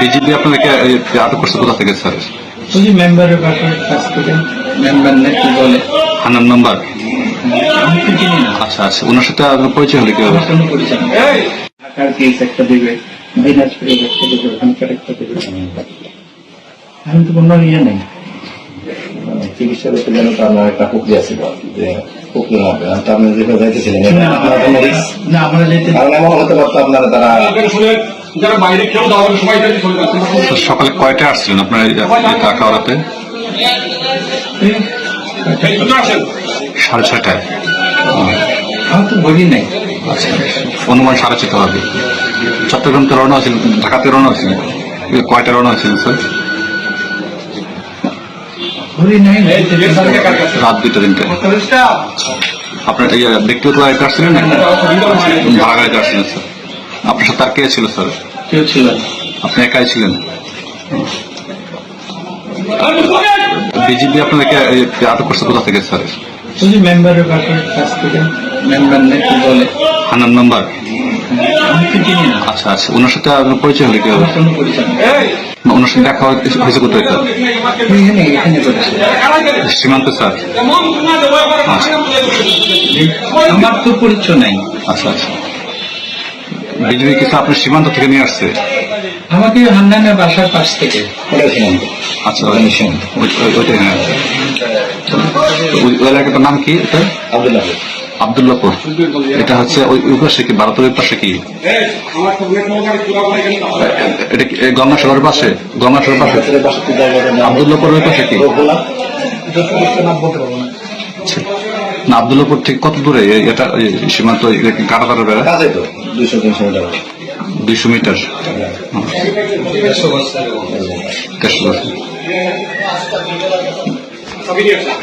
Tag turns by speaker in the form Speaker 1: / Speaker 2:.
Speaker 1: BJP আপনাদেরকে আটক করছে কোথা থেকে স্যার?
Speaker 2: ওই যে মেম্বারের বাসার কাছ থেকে মেম্বার নাকি বলে?
Speaker 1: হানান আচ্ছা আচ্ছা ওনার সাথে আপনার পরিচয় হলে কি হবে
Speaker 2: কোনো ঢাকার কেস একটা দেবে দিনাজপুরের একটা দেবে ওখানকার একটা দেবে। এখন তো কোনো ইয়ে নেই।
Speaker 3: চিকিৎসা করতে গেলে তো আপনার একটা প্রক্রিয়া ছিল যে তো আপনি যেটা যাইতেছিলেন
Speaker 2: না,
Speaker 3: আপনার কোনো
Speaker 2: আমরা যেতে
Speaker 3: পারতো আপনারা তারা
Speaker 4: যারা বাইরে কেউ দাওয়া সবাই
Speaker 1: সকালে কয়টায় আসছিলেন আপনার
Speaker 4: দুটো আসেন
Speaker 1: সাড়ে
Speaker 2: বলি নাই
Speaker 1: আচ্ছা অনুমান সাড়ে ছয়টা হবে চট্টগ্রাম তো রওনা হয়েছিল ঢাকাতে রওনা হয়েছিল কয়টা রওনা হয়েছিল স্যার রাত দুইটা তিনটে আপনার ব্যক্তিগত গাড়িতে আসছিলেন ভাড়া গাড়িতে আসছিলেন স্যার আপনার সাথে আর কে ছিল স্যার?
Speaker 2: কেউ ছিল
Speaker 1: আপনি একাই ছিলেন? বিজেপি আপনাদেরকে আটক করছে কোথা থেকে স্যার?
Speaker 2: মেম্বারের কাছ থেকে। মেম্বার নাকি বলে?
Speaker 1: হানান আচ্ছা আচ্ছা। ওনার সাথে আপনার পরিচয় হলে কি হবে ওনার সাথে দেখা হয়েছে- হয়েছে কোথায় স্যার? সীমান্ত স্যার।
Speaker 2: আমার তো পরিচয় নাই।
Speaker 1: আচ্ছা আচ্ছা। বিজেপি কিছু আপনার সীমান্ত থেকে নিয়ে আসছে।
Speaker 2: আমাকে হান্নানের বাসার পাশ থেকে।
Speaker 3: ওটা সীমান্ত।
Speaker 1: আচ্ছা
Speaker 3: ওটা সীমান্ত।
Speaker 1: হ্যাঁ। ওই এলাকাটার নাম কি এটা?
Speaker 3: আব্দুল্লাহ।
Speaker 1: আবদুল্লাপুর এটা হচ্ছে ওই পাশে কি? ভারতের ওই পাশে কি? এটা কি গঙ্গা সাগরের পাশে? গঙ্গা সাগরের পাশে আবদুল্লাপুর ওই পাশে কি। না আবদুল্লাপুর থেকে কত দূরে? এটা এই সীমান্ত কাটা কাটা বেড়া?
Speaker 3: দুইশো তিনশো মিটার।
Speaker 1: দুইশো মিটার। দেড়শো বছর
Speaker 4: আসেন